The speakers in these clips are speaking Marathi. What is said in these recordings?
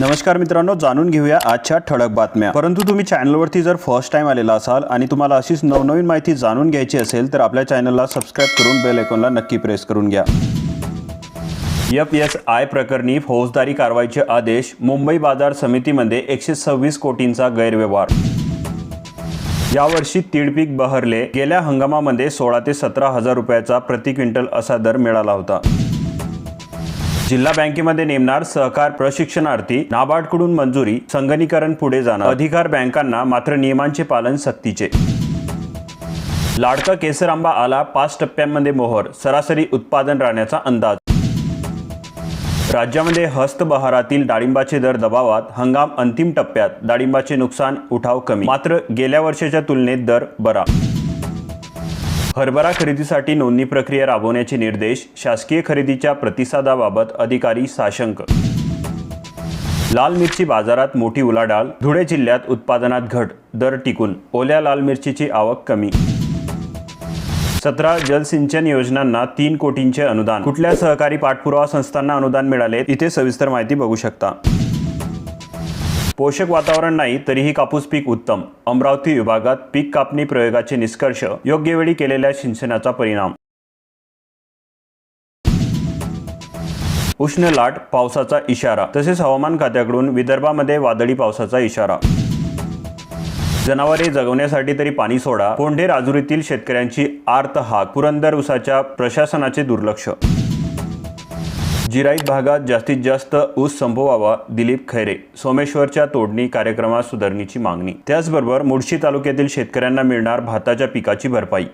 नमस्कार मित्रांनो जाणून घेऊया आजच्या ठळक बातम्या. परंतु तुम्ही चॅनलवरती जर फर्स्ट टाइम आलेला असाल आणि तुम्हाला अशीच नवनवीन माहिती जाणून घ्यायची असेल तर आपल्या चॅनलला सबस्क्राईब करून बेल आयकॉनला नक्की प्रेस करून घ्या. एफ एस आय प्रकरणी फौजदारी कारवाईचे आदेश मुंबई बाजार समितीमध्ये एकशे सव्वीस कोटींचा गैरव्यवहार. यावर्षी तीडपीक बहरले. गेल्या हंगामामध्ये सोळा ते सतरा हजार रुपयाचा प्रति क्विंटल असा दर मिळाला होता. जिल्हा बँकेमध्ये नेमणार सहकार प्रशिक्षणार्थी नाबार्डकडून मंजुरी संगणीकरण पुढे जाणार. अधिकार बँकांना मात्र नियमांचे पालन सक्तीचे. लाडका केसर आंबा आला पाच टप्प्यांमध्ये मोहर सरासरी उत्पादन राहण्याचा अंदाज. राज्यामध्ये हस्तबहारातील डाळिंबाचे दर दबावात हंगाम अंतिम टप्प्यात डाळिंबाचे नुकसान उठाव कमी. मात्र गेल्या वर्षाच्या तुलनेत दर बरा. हरभरा खरेदीसाठी नोंदणी प्रक्रिया राबवण्याचे निर्देश शासकीय खरेदीच्या प्रतिसादाबाबत अधिकारी साशंक. लाल मिरची बाजारात मोठी उलाढाल धुळे जिल्ह्यात उत्पादनात घट दर टिकून ओल्या लाल मिरचीची आवक कमी. सतरा जलसिंचन योजनांना तीन कोटींचे अनुदान. कुठल्या सहकारी पाठपुरावा संस्थांना अनुदान मिळाले इथे सविस्तर माहिती बघू शकता. पोषक वातावरण नाही तरीही कापूस पीक उत्तम. अमरावती विभागात पीक कापणी प्रयोगाचे निष्कर्ष योग्य वेळी केलेल्या सिंचनाचा परिणाम. उष्ण लाट पावसाचा इशारा. तसेच हवामान खात्याकडून विदर्भामध्ये वादळी पावसाचा इशारा. जनावरे जगवण्यासाठी तरी पाणी सोडा. कोंढे राजुरीतील शेतकऱ्यांची आर्त हाक पुरंदर उसाच्या प्रशासनाचे दुर्लक्ष. जिराईत भागात जास्तीत जास्त ऊस संभवावा दिलीप खैरे सोमेश्वरच्या तोडणी कार्यक्रमात सुधारणीची मागणी. त्याचबरोबर मुळशी तालुक्यातील शेतकऱ्यांना मिळणार भाताच्या पिकाची भरपाई.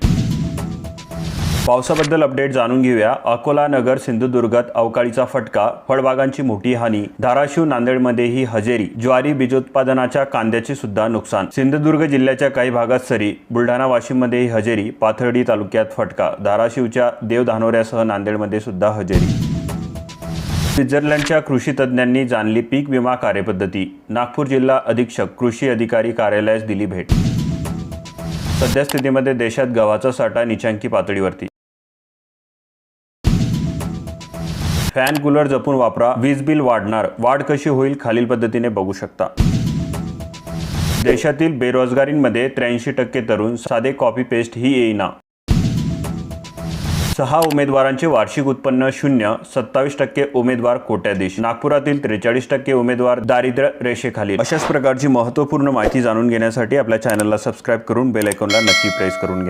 पावसाबद्दल अपडेट जाणून घेऊया. अकोला नगर सिंधुदुर्गात अवकाळीचा फटका फळबागांची मोठी हानी धाराशिव नांदेडमध्येही हजेरी ज्वारी बीजोत्पादनाच्या कांद्याचे सुद्धा नुकसान. सिंधुदुर्ग जिल्ह्याच्या काही भागात सरी बुलढाणा वाशिममध्येही हजेरी पाथर्डी तालुक्यात फटका धाराशिवच्या देवधानोऱ्यासह नांदेडमध्ये सुद्धा हजेरी. स्वित्झर्लंडच्या कृषी तज्ज्ञांनी जाणली पीक विमा कार्यपद्धती. नागपूर जिल्हा अधीक्षक कृषी अधिकारी कार्यालयास दिली भेट. सध्या स्थितीमध्ये देशात गव्हाचा साठा निचांकी पातळीवरती. फॅन कूलर जपून वापरा वीज बिल वाढणार वाढ कशी होईल खालील पद्धतीने बघू शकता. देशातील बेरोजगारींमध्ये त्र्याऐंशी टक्के तरुण साधे कॉपी पेस्ट ही येईना. सहा उमेदवारांचे वार्षिक उत्पन्न शून्य सत्तावीस टक्के उमेदवार कोट्याधीश नागपुरातील त्रेचाळीस टक्के उमेदवार दारिद्र्य रेषेखाली अशाच प्रकारची महत्त्वपूर्ण माहिती जाणून घेण्यासाठी आपल्या चॅनलला सबस्क्राईब करून बेल आयकॉनला नक्की प्रेस करून घ्या.